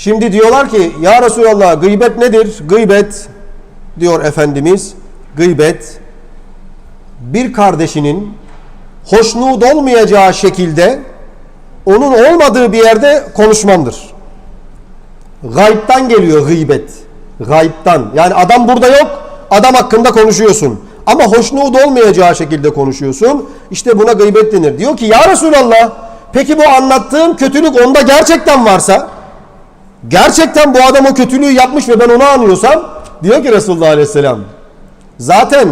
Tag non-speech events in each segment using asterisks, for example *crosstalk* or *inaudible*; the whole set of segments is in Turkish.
Şimdi diyorlar ki ya Resulallah gıybet nedir? Gıybet diyor Efendimiz. Gıybet bir kardeşinin hoşnut olmayacağı şekilde onun olmadığı bir yerde konuşmandır. Gaybtan geliyor gıybet. Gaybtan. Yani adam burada yok. Adam hakkında konuşuyorsun. Ama hoşnut olmayacağı şekilde konuşuyorsun. İşte buna gıybet denir. Diyor ki ya Resulallah peki bu anlattığın kötülük onda gerçekten varsa gerçekten bu adam o kötülüğü yapmış ve ben onu anlıyorsam diyor ki Resulullah Aleyhisselam zaten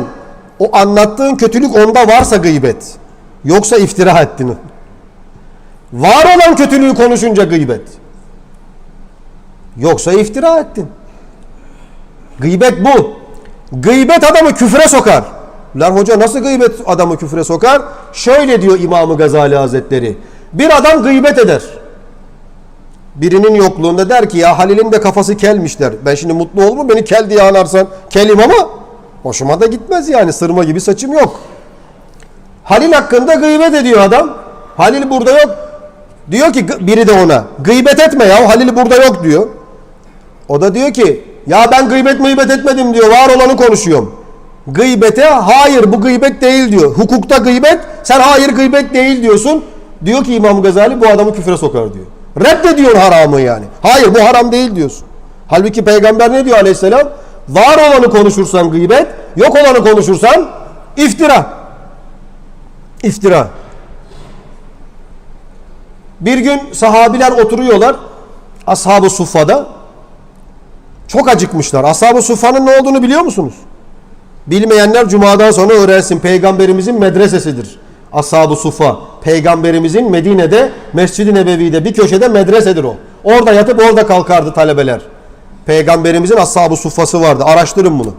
o anlattığın kötülük onda varsa gıybet. Yoksa iftira ettin. Var olan kötülüğü konuşunca gıybet. Yoksa iftira ettin. Gıybet bu. Gıybet adamı küfre sokar. Lan hoca nasıl gıybet adamı küfre sokar? Şöyle diyor İmam-ı Gazali Hazretleri. Bir adam gıybet eder. Birinin yokluğunda der ki ya Halil'in de kafası kelmiş der. Ben şimdi mutlu olur mu beni kel diye anarsan? Kelim ama hoşuma da gitmez yani sırma gibi saçım yok. Halil hakkında gıybet ediyor adam. Halil burada yok. Diyor ki biri de ona gıybet etme ya Halil burada yok diyor. O da diyor ki ya ben gıybet mıybet etmedim diyor. Var olanı konuşuyorum. Gıybete hayır bu gıybet değil diyor. Hukukta gıybet sen hayır gıybet değil diyorsun. Diyor ki İmam Gazali bu adamı küfre sokar diyor. Reddediyorsun haramı yani. Hayır bu haram değil diyorsun. Halbuki peygamber ne diyor aleyhisselam? Var olanı konuşursan gıybet, yok olanı konuşursan iftira. İftira. Bir gün sahabiler oturuyorlar. Ashab-ı Suffa'da. Çok acıkmışlar. Ashab-ı Suffa'nın ne olduğunu biliyor musunuz? Bilmeyenler cumadan sonra öğrensin. Peygamberimizin medresesidir. Ashab-ı Suffa. Peygamberimizin Medine'de Mescid-i Nebevi'de bir köşede medresedir o. Orada yatıp orada kalkardı talebeler. Peygamberimizin Ashab-ı Suffa'sı vardı. Araştırın bunu.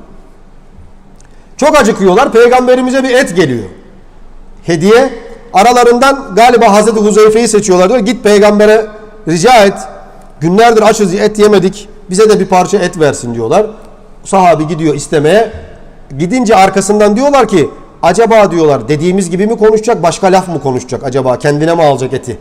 Çok acıkıyorlar. Peygamberimize bir et geliyor. Hediye. Aralarından galiba Hazreti Huzeyfe'yi seçiyorlar diyor. Git peygambere rica et. Günlerdir açız et yemedik. Bize de bir parça et versin diyorlar. Sahabi gidiyor istemeye. Gidince arkasından diyorlar ki acaba diyorlar dediğimiz gibi mi konuşacak başka laf mı konuşacak acaba kendine mi alacak eti?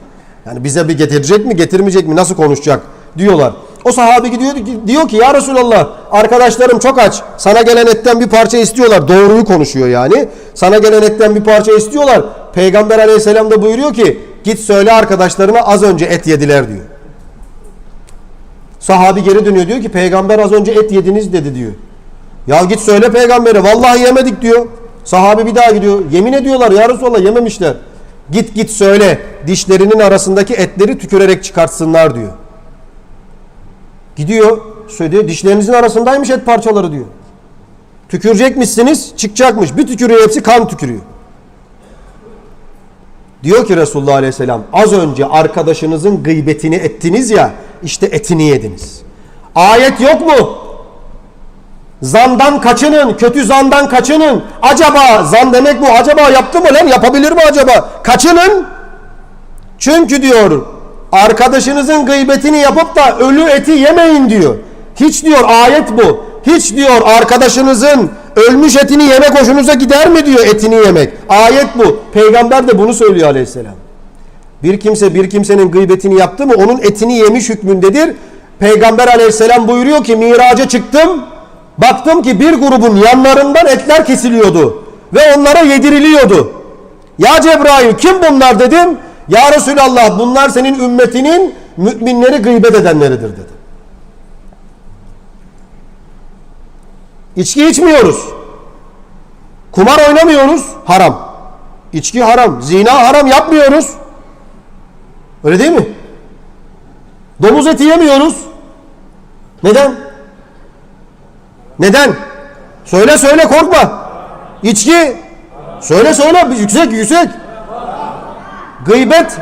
Yani bize bir getirecek mi getirmeyecek mi nasıl konuşacak diyorlar. O sahabi gidiyor diyor ki ya Resulallah arkadaşlarım çok aç. Sana gelen etten bir parça istiyorlar. Doğruyu konuşuyor yani. Sana gelen etten bir parça istiyorlar. Peygamber aleyhisselam da buyuruyor ki git söyle arkadaşlarına az önce et yediler diyor. Sahabi geri dönüyor diyor ki peygamber az önce et yediniz dedi diyor. Ya git söyle peygambere vallahi yemedik diyor. Sahabi bir daha gidiyor. Yemin ediyorlar ya Resulallah yememişler. Git git söyle dişlerinin arasındaki etleri tükürerek çıkartsınlar diyor. Gidiyor söylüyor dişlerinizin arasındaymış et parçaları diyor. Tükürecekmişsiniz çıkacakmış. Bir tükürüyor hepsi kan tükürüyor. Diyor ki Resulullah Aleyhisselam az önce arkadaşınızın gıybetini ettiniz ya işte etini yediniz. Ayet yok mu? Zandan kaçının, kötü zandan kaçının. Acaba zan demek bu. Acaba yaptı mı lan? Yapabilir mi acaba? Kaçının. Çünkü diyor arkadaşınızın gıybetini yapıp da ölü eti yemeyin diyor. Hiç diyor ayet bu. Hiç diyor arkadaşınızın ölmüş etini yemek hoşunuza gider mi diyor etini yemek. Ayet bu. Peygamber de bunu söylüyor aleyhisselam. Bir kimse bir kimsenin gıybetini yaptı mı onun etini yemiş hükmündedir. Peygamber aleyhisselam buyuruyor ki miraca çıktım. Baktım ki bir grubun yanlarından etler kesiliyordu. Ve onlara yediriliyordu. Ya Cebrail kim bunlar dedim. Ya Resulallah bunlar senin ümmetinin müminleri gıybet edenleridir dedi. İçki içmiyoruz. Kumar oynamıyoruz. Haram. İçki haram. Zina haram yapmıyoruz. Öyle değil mi? Domuz eti yemiyoruz. Neden? Neden? Söyle söyle korkma. İçki. Söyle söyle yüksek yüksek. Gıybet.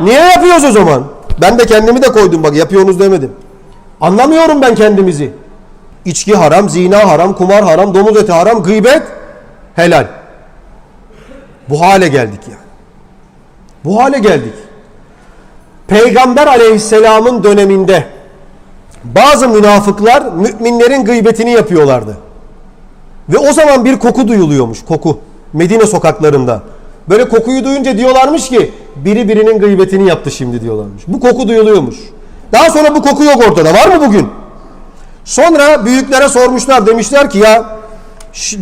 Niye yapıyoruz o zaman? Ben de kendimi de koydum bak yapıyorsunuz demedim. Anlamıyorum ben kendimizi. İçki haram, zina haram, kumar haram, domuz eti haram, gıybet helal. Bu hale geldik yani. Bu hale geldik. Peygamber aleyhisselamın döneminde bazı münafıklar müminlerin gıybetini yapıyorlardı. Ve o zaman bir koku duyuluyormuş, koku. Medine sokaklarında. Böyle kokuyu duyunca diyorlarmış ki biri birinin gıybetini yaptı şimdi diyorlarmış. Bu koku duyuluyormuş. Daha sonra bu koku yok ortada. Var mı bugün? Sonra büyüklere sormuşlar. Demişler ki ya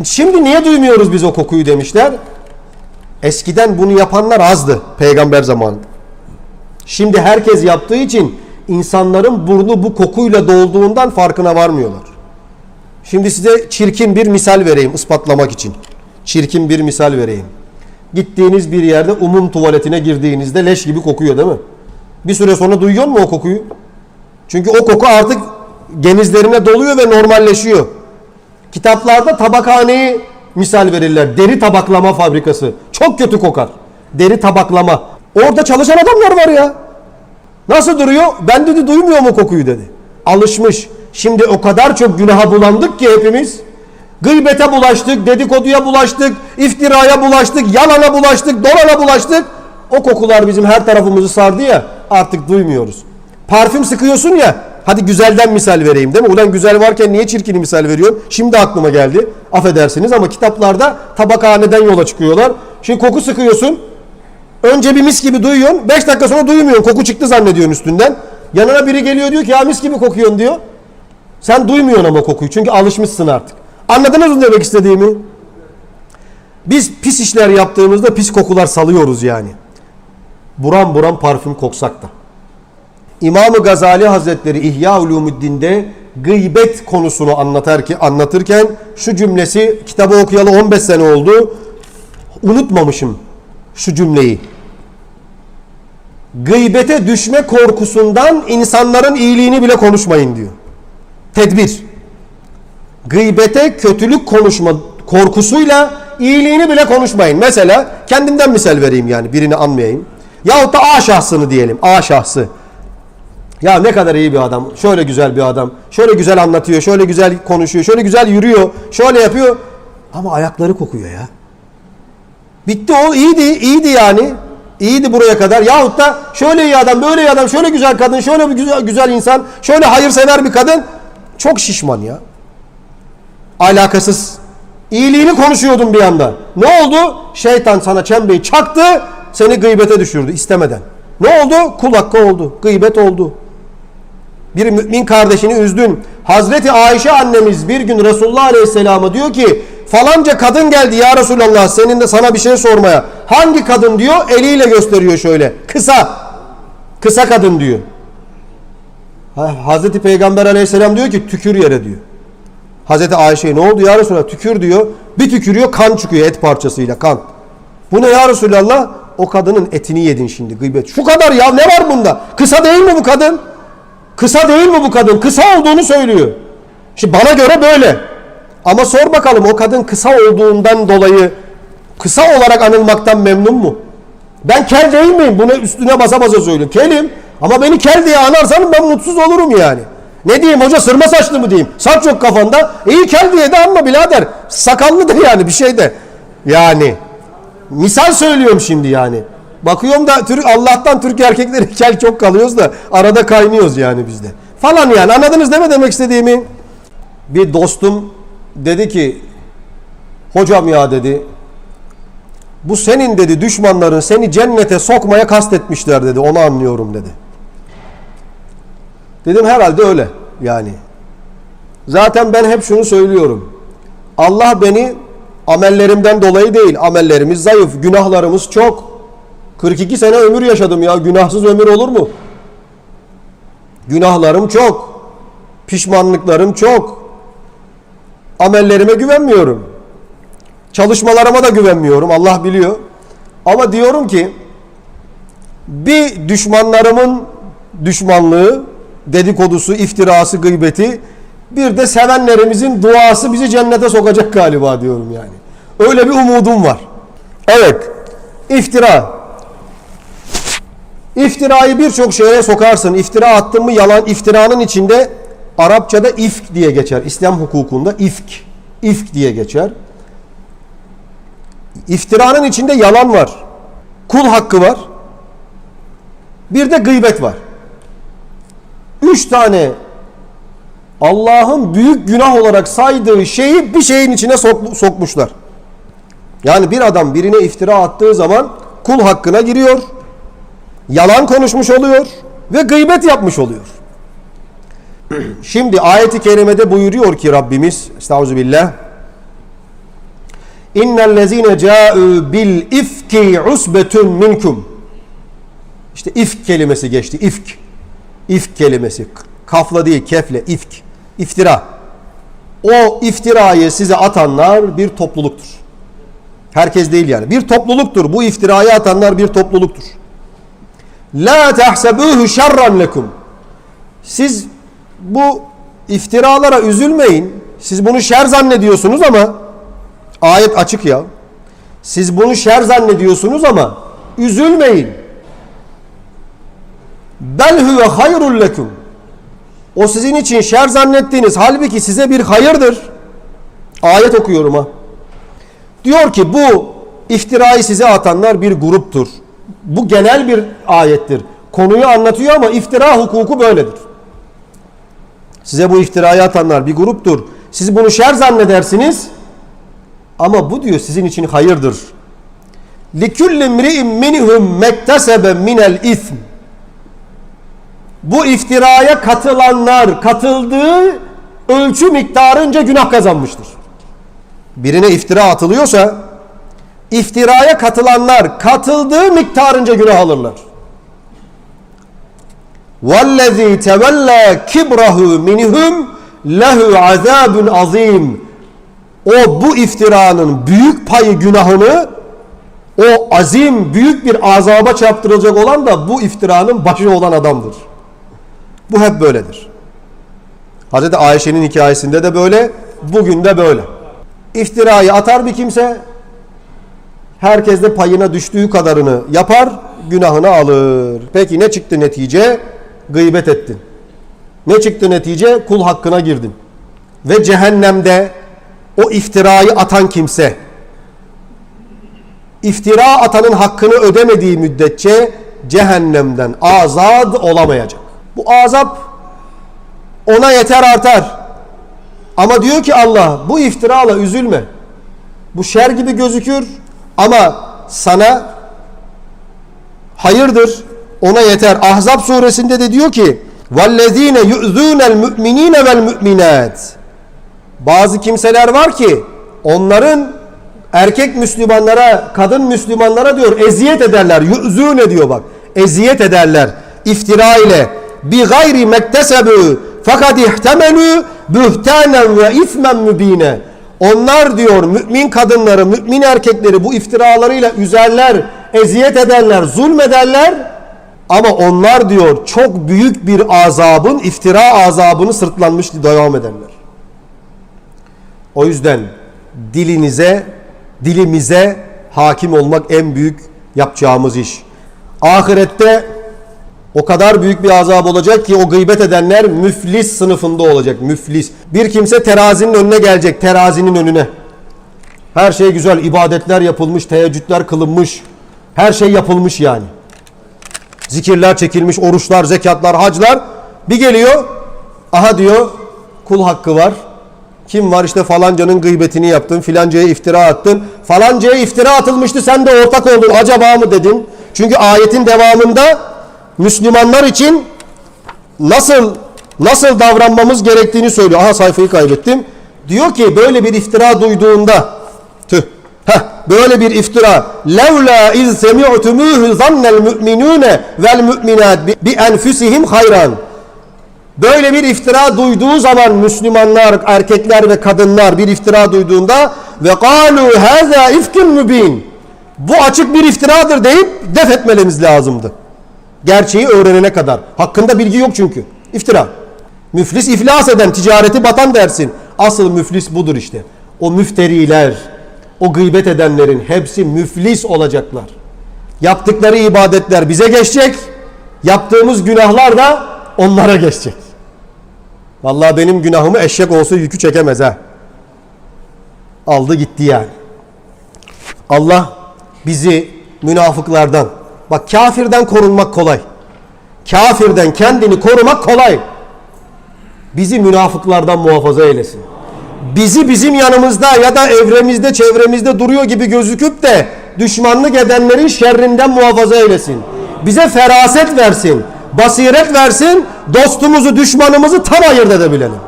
şimdi niye duymuyoruz biz o kokuyu demişler. Eskiden bunu yapanlar azdı peygamber zamanında. Şimdi herkes yaptığı için insanların burnu bu kokuyla dolduğundan farkına varmıyorlar. Şimdi size çirkin bir misal vereyim ispatlamak için. Çirkin bir misal vereyim. Gittiğiniz bir yerde umum tuvaletine girdiğinizde leş gibi kokuyor değil mi? Bir süre sonra duyuyor mu o kokuyu? Çünkü o koku artık genizlerine doluyor ve normalleşiyor. Kitaplarda tabakhaneyi misal verirler. Deri tabaklama fabrikası. Çok kötü kokar. Deri tabaklama. Orada çalışan adamlar var ya. Nasıl duruyor? Ben dedi duymuyor mu kokuyu dedi. Alışmış. Şimdi o kadar çok günaha bulandık ki hepimiz. Gıybete bulaştık, dedikoduya bulaştık, iftiraya bulaştık, yalana bulaştık, dolana bulaştık. O kokular bizim her tarafımızı sardı ya artık duymuyoruz. Parfüm sıkıyorsun ya hadi güzelden misal vereyim değil mi? Ulan güzel varken niye çirkini misal veriyorsun? Şimdi aklıma geldi. Affedersiniz ama kitaplarda tabakhaneden yola çıkıyorlar. Şimdi koku sıkıyorsun. Önce bir mis gibi duyuyorsun. 5 dakika sonra duymuyorsun. Koku çıktı zannediyorsun üstünden. Yanına biri geliyor diyor ki ya mis gibi kokuyorsun diyor. Sen duymuyorsun ama kokuyu. Çünkü alışmışsın artık. Anladınız mı demek istediğimi? Biz pis işler yaptığımızda pis kokular salıyoruz yani. Buram buram parfüm koksak da. İmam-ı Gazali Hazretleri İhya Ulumuddin'de gıybet konusunu anlatar ki anlatırken şu cümlesi kitabı okuyalı 15 sene oldu. Unutmamışım şu cümleyi. Gıybete düşme korkusundan insanların iyiliğini bile konuşmayın diyor. Tedbir. Gıybete kötülük konuşma korkusuyla iyiliğini bile konuşmayın. Mesela kendimden misal vereyim yani birini anmayayım. Yahut da A şahsını diyelim. A şahsı. Ya ne kadar iyi bir adam. Şöyle güzel bir adam. Şöyle güzel anlatıyor. Şöyle güzel konuşuyor. Şöyle güzel yürüyor. Şöyle yapıyor. Ama ayakları kokuyor ya. Bitti o iyiydi. iyiydi yani. İyiydi buraya kadar. Yahut da şöyle iyi adam, böyle iyi adam, şöyle güzel kadın, şöyle güzel, güzel insan, şöyle hayırsever bir kadın. Çok şişman ya. Alakasız. İyiliğini konuşuyordun bir anda. Ne oldu? Şeytan sana çembeyi çaktı, seni gıybete düşürdü istemeden. Ne oldu? Kul hakkı oldu. Gıybet oldu. Bir mümin kardeşini üzdün. Hazreti Ayşe annemiz bir gün Resulullah Aleyhisselam'a diyor ki falanca kadın geldi ya Resulallah senin de sana bir şey sormaya. Hangi kadın diyor? Eliyle gösteriyor şöyle. Kısa. Kısa kadın diyor. Ha, Hazreti Peygamber Aleyhisselam diyor ki tükür yere diyor. Hazreti Ayşe ne oldu ya Resulallah tükür diyor. Bir tükürüyor kan çıkıyor et parçasıyla kan. Bu ne ya Resulallah? O kadının etini yedin şimdi gıybet. Şu kadar ya ne var bunda? Kısa değil mi bu kadın? Kısa değil mi bu kadın? Kısa olduğunu söylüyor. Şimdi bana göre böyle. Ama sor bakalım o kadın kısa olduğundan dolayı kısa olarak anılmaktan memnun mu? Ben kel değil miyim? Bunu üstüne basa basa söylüyorum. Kelim. Ama beni kel diye anarsan ben mutsuz olurum yani. Ne diyeyim hoca sırma saçlı mı diyeyim? Saç yok kafanda. İyi kel diye de anma birader. Sakallı da yani bir şey de. Yani. Misal söylüyorum şimdi yani. Bakıyorum da Türk Allah'tan Türk erkekleri kel çok kalıyoruz da arada kaynıyoruz yani bizde. Falan yani anladınız değil mi demek istediğimi? Bir dostum dedi ki hocam ya dedi bu senin dedi düşmanların seni cennete sokmaya kastetmişler dedi onu anlıyorum dedi. Dedim herhalde öyle yani. Zaten ben hep şunu söylüyorum. Allah beni amellerimden dolayı değil. Amellerimiz zayıf, günahlarımız çok. 42 sene ömür yaşadım ya. Günahsız ömür olur mu? Günahlarım çok. Pişmanlıklarım çok. Amellerime güvenmiyorum. Çalışmalarıma da güvenmiyorum. Allah biliyor. Ama diyorum ki bir düşmanlarımın düşmanlığı, dedikodusu, iftirası, gıybeti bir de sevenlerimizin duası bizi cennete sokacak galiba diyorum yani. Öyle bir umudum var. Evet. İftira. İftirayı birçok şeye sokarsın. İftira attın mı yalan. İftiranın içinde Arapçada ifk diye geçer. İslam hukukunda ifk. İfk diye geçer. İftiranın içinde yalan var. Kul hakkı var. Bir de gıybet var. Üç tane Allah'ın büyük günah olarak saydığı şeyi bir şeyin içine sok- sokmuşlar. Yani bir adam birine iftira attığı zaman kul hakkına giriyor. Yalan konuşmuş oluyor ve gıybet yapmış oluyor. *clears throat* Şimdi ayeti kerimede buyuruyor ki Rabbimiz Estağfirullah İnnellezine câ'û bil ifki usbetun minkum İşte ifk kelimesi geçti. İfk. İfk kelimesi. Kafla değil kefle. ifk. İftira. O iftirayı size atanlar bir topluluktur. Herkes değil yani. Bir topluluktur. Bu iftirayı atanlar bir topluluktur. La tahsebuhu şerran lekum. Siz bu iftiralara üzülmeyin. Siz bunu şer zannediyorsunuz ama ayet açık ya. Siz bunu şer zannediyorsunuz ama üzülmeyin. Bel huve hayrul lekum. O sizin için şer zannettiğiniz halbuki size bir hayırdır. Ayet okuyorum ha. Diyor ki bu iftirayı size atanlar bir gruptur. Bu genel bir ayettir. Konuyu anlatıyor ama iftira hukuku böyledir. Size bu iftirayı atanlar bir gruptur. Siz bunu şer zannedersiniz ama bu diyor sizin için hayırdır. لِكُلِّ مْرِئٍ مِّنْهُمْ مَكْتَسَبَ مِنَ الْاِثْمِ Bu iftiraya katılanlar katıldığı ölçü miktarınca günah kazanmıştır. Birine iftira atılıyorsa iftiraya katılanlar katıldığı miktarınca günah alırlar. وَالَّذ۪ي تَوَلَّى كِبْرَهُ مِنْهُمْ لَهُ عَذَابٌ azim. O bu iftiranın büyük payı günahını o azim büyük bir azaba çarptırılacak olan da bu iftiranın başı olan adamdır. Bu hep böyledir. Hazreti Ayşe'nin hikayesinde de böyle, bugün de böyle. İftirayı atar bir kimse, herkes de payına düştüğü kadarını yapar, günahını alır. Peki ne çıktı netice? Gıybet ettin. Ne çıktı netice? Kul hakkına girdin. Ve cehennemde o iftirayı atan kimse, iftira atanın hakkını ödemediği müddetçe cehennemden azad olamayacak. Bu azap ona yeter artar. Ama diyor ki Allah bu iftirala üzülme. Bu şer gibi gözükür ama sana hayırdır Ona yeter. Ahzab suresinde de diyor ki وَالَّذ۪ينَ يُؤْذُونَ الْمُؤْمِن۪ينَ وَالْمُؤْمِنَاتِ Bazı kimseler var ki onların erkek Müslümanlara, kadın Müslümanlara diyor eziyet ederler. Yu'zûne diyor bak. Eziyet ederler. İftira ile bi gayri mektesebu fakat ihtemelu bühtanen ve ismen mübine. Onlar diyor mümin kadınları, mümin erkekleri bu iftiralarıyla üzerler, eziyet ederler, zulmederler. Ama onlar diyor çok büyük bir azabın, iftira azabını sırtlanmış devam ederler. O yüzden dilinize, dilimize hakim olmak en büyük yapacağımız iş. Ahirette o kadar büyük bir azap olacak ki o gıybet edenler müflis sınıfında olacak. Müflis. Bir kimse terazinin önüne gelecek. Terazinin önüne. Her şey güzel. ibadetler yapılmış. Teheccüdler kılınmış. Her şey yapılmış yani. Zikirler çekilmiş. Oruçlar, zekatlar, haclar. Bir geliyor. Aha diyor kul hakkı var. Kim var işte falancanın gıybetini yaptın, filancaya iftira attın. Falancaya iftira atılmıştı sen de ortak oldun acaba mı dedin. Çünkü ayetin devamında Müslümanlar için nasıl nasıl davranmamız gerektiğini söylüyor. Aha sayfayı kaybettim. Diyor ki böyle bir iftira duyduğunda tüh Heh, böyle bir iftira. Levla iz semi'tumuhu zannel mu'minune vel mu'minat bi enfusihim hayran. Böyle bir iftira duyduğu zaman Müslümanlar, erkekler ve kadınlar bir iftira duyduğunda ve kalu haza ifkun mübin. Bu açık bir iftiradır deyip def etmelerimiz lazımdı. Gerçeği öğrenene kadar. Hakkında bilgi yok çünkü. İftira. Müflis iflas eden, ticareti batan dersin. Asıl müflis budur işte. O müfteriler, o gıybet edenlerin hepsi müflis olacaklar. Yaptıkları ibadetler bize geçecek. Yaptığımız günahlar da onlara geçecek. Vallahi benim günahımı eşek olsa yükü çekemez ha. Aldı gitti yani. Allah bizi münafıklardan, bak kafirden korunmak kolay. Kafirden kendini korumak kolay. Bizi münafıklardan muhafaza eylesin. Bizi bizim yanımızda ya da evremizde, çevremizde duruyor gibi gözüküp de düşmanlık edenlerin şerrinden muhafaza eylesin. Bize feraset versin. Basiret versin. Dostumuzu, düşmanımızı tam ayırt edebilelim.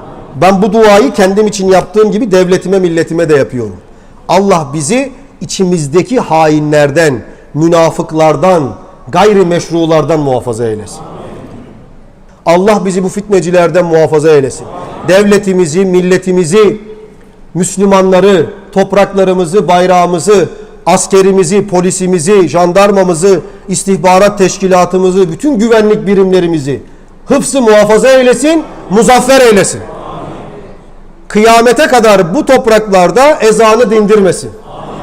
Ben bu duayı kendim için yaptığım gibi devletime, milletime de yapıyorum. Allah bizi içimizdeki hainlerden, münafıklardan, gayrimeşrulardan muhafaza eylesin. Allah bizi bu fitnecilerden muhafaza eylesin. Devletimizi, milletimizi, Müslümanları, topraklarımızı, bayrağımızı, askerimizi, polisimizi, jandarmamızı, istihbarat teşkilatımızı, bütün güvenlik birimlerimizi hıfzı muhafaza eylesin, muzaffer eylesin. Kıyamete kadar bu topraklarda ezanı dindirmesin.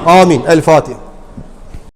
Amin. El Fatiha.